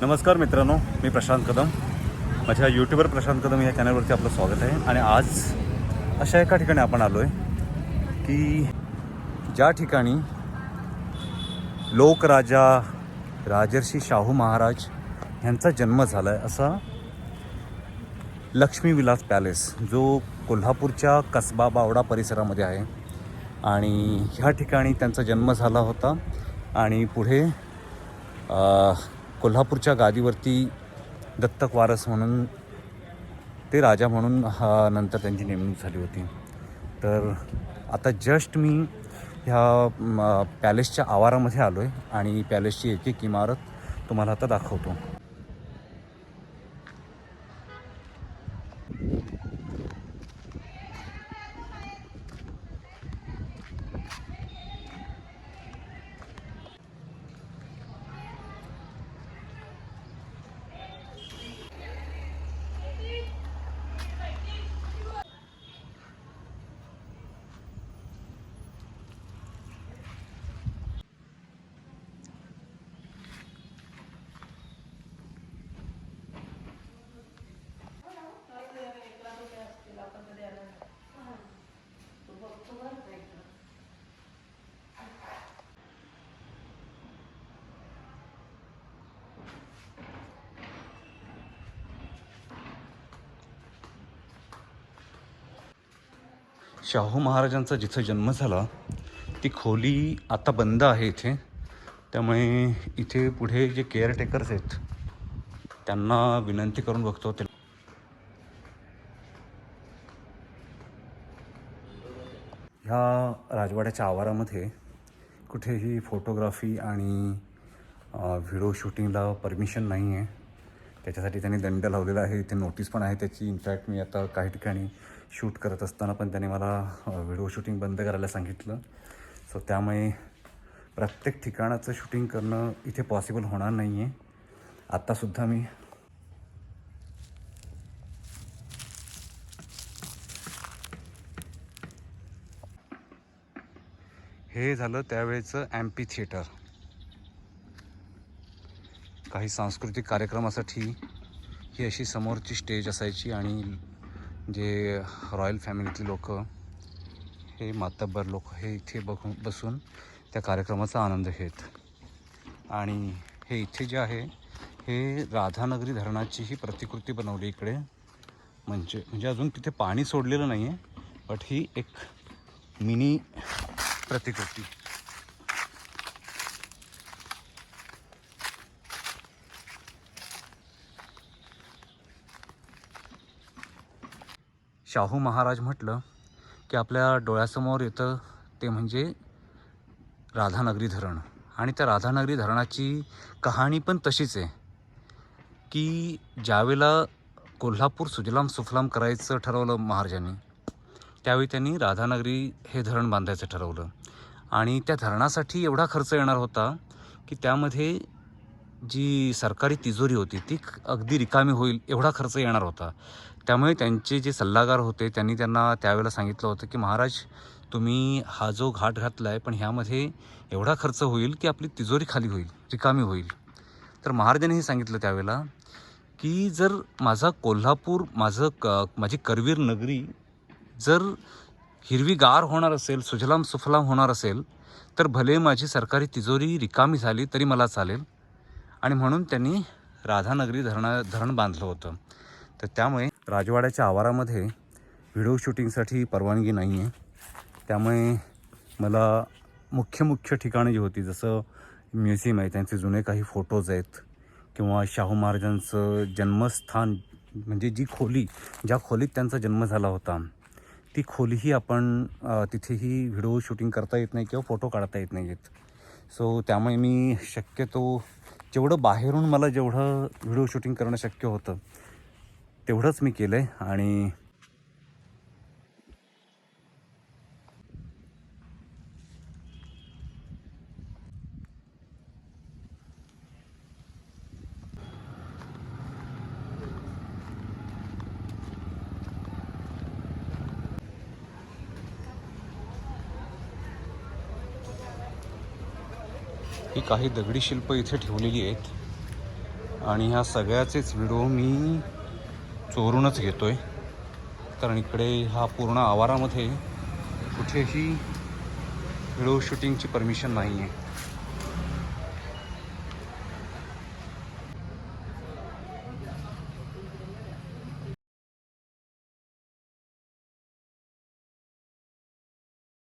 नमस्कार मित्रांनो मी प्रशांत कदम. माझ्या यूट्यूबर प्रशांत कदम या चॅनलवरती आपलं स्वागत आहे. आणि आज अशा एका ठिकाणी आपण आलो आहे की ज्या ठिकाणी लोकराजा राजर्षी शाहू महाराज यांचा जन्म झाला आहे असा लक्ष्मी विलास पॅलेस जो कोल्हापूरच्या कसबा बावडा परिसरामध्ये आहे. आणि ह्या ठिकाणी त्यांचा जन्म झाला होता. आणि पुढे कोल्हापूरच्या गादीवरती दत्तक वारस म्हणून ते राजा म्हणून हा नंतर त्यांची नेमणूक झाली होती. तर आता जस्ट मी ह्या पॅलेसच्या आवारामध्ये आलो आहे आणि पॅलेसची एक एक इमारत तुम्हाला आता दाखवतो. शाहू महाराजांचा जिथं जन्म झाला ती खोली आता बंद आहे इथे. त्यामुळे इथे पुढे जे केअरटेकर्स आहेत त्यांना विनंती करून बघतो. ते ह्या राजवाड्याच्या आवारामध्ये कुठेही फोटोग्राफी आणि व्हिडिओ शूटिंगला परमिशन नाही आहे त्याच्यासाठी त्यांनी दंड लावलेला आहे. इथे नोटीस पण आहे. त्याची इनफॅक्ट मी आता काही ठिकाणी शूट करत असताना पण त्याने मला व्हिडिओ शूटिंग बंद करायला सांगितलं. सो त्यामुळे प्रत्येक ठिकाणाचं शूटिंग करणं इथे पॉसिबल होणार नाही आहे आत्तासुद्धा मी हे झालं त्यावेळेचं ॲम्पी थिएटर. काही सांस्कृतिक कार्यक्रमासाठी ही अशी समोरची स्टेज असायची आणि जे रॉयल फॅमिलीतली लोक हे मातब्बर लोक हे इथे बघून बसून त्या कार्यक्रमाचा आनंद घेत. आणि हे इथे जे आहे हे राधानगरी धरणाची ही प्रतिकृती बनवली इकडे. म्हणजे म्हणजे अजून तिथे पाणी सोडलेलं नाही आहे बट ही एक मिनी प्रतिकृती. शाहू महाराज म्हटलं की आपल्या डोळ्यासमोर येतं ते म्हणजे राधानगरी धरण. आणि त्या राधानगरी धरणाची कहाणी पण तशीच आहे. की ज्यावेळेला कोल्हापूर सुजलाम सुफलाम करायचं ठरवलं महाराजांनी त्यावेळी त्यांनी राधानगरी हे धरण बांधायचं ठरवलं. आणि त्या धरणासाठी एवढा खर्च येणार होता की त्यामध्ये जी सरकारी तिजोरी होती ती अगदी रिकामी होईल एवढा खर्च येणार होता. त्यामुळे त्यांचे जे सल्लागार होते त्यांनी त्यांना त्यावेळेला सांगितलं होतं की महाराज तुम्ही हा जो घाट घातला आहे पण ह्यामध्ये एवढा खर्च होईल की आपली तिजोरी खाली होईल रिकामी होईल. तर महाराजांनी हे सांगितलं त्यावेळेला की जर माझा कोल्हापूर माझं क माझी करवीर नगरी जर हिरवीगार होणार असेल सुजलाम सुफलाम होणार असेल तर भले माझी सरकारी तिजोरी रिकामी झाली तरी मला चालेल. आणि म्हणून त्यांनी राधानगरी धरणा धरण बांधलं होतं. तर त्यामुळे राजवाड्याच्या आवारामध्ये व्हिडिओ शूटिंगसाठी परवानगी नाही आहे त्यामुळे मला मुख्य मुख्य ठिकाणं जी होती जसं म्युझियम आहे त्यांचे जुने काही फोटोज आहेत किंवा शाहू महाराजांचं जन्मस्थान म्हणजे जी खोली ज्या खोलीत त्यांचा जन्म झाला होता ती खोलीही आपण तिथेही व्हिडिओ शूटिंग करता येत नाही किंवा फोटो काढता येत नाही आहेत सो त्यामुळे मी शक्यतो जेवढं बाहेरून मला जेवढं व्हिडिओ शूटिंग करणं शक्य होतं तेवढंच मी केलं आहे आणि ही काही दगडी शिल्प इथे ठेवलेली आहेत. आणि ह्या सगळ्याचेच व्हिडिओ मी चोरूनच घेतो आहे कारण इकडे हा पूर्ण आवारामध्ये कुठेही व्हिडिओ शूटिंगची परमिशन नाही आहे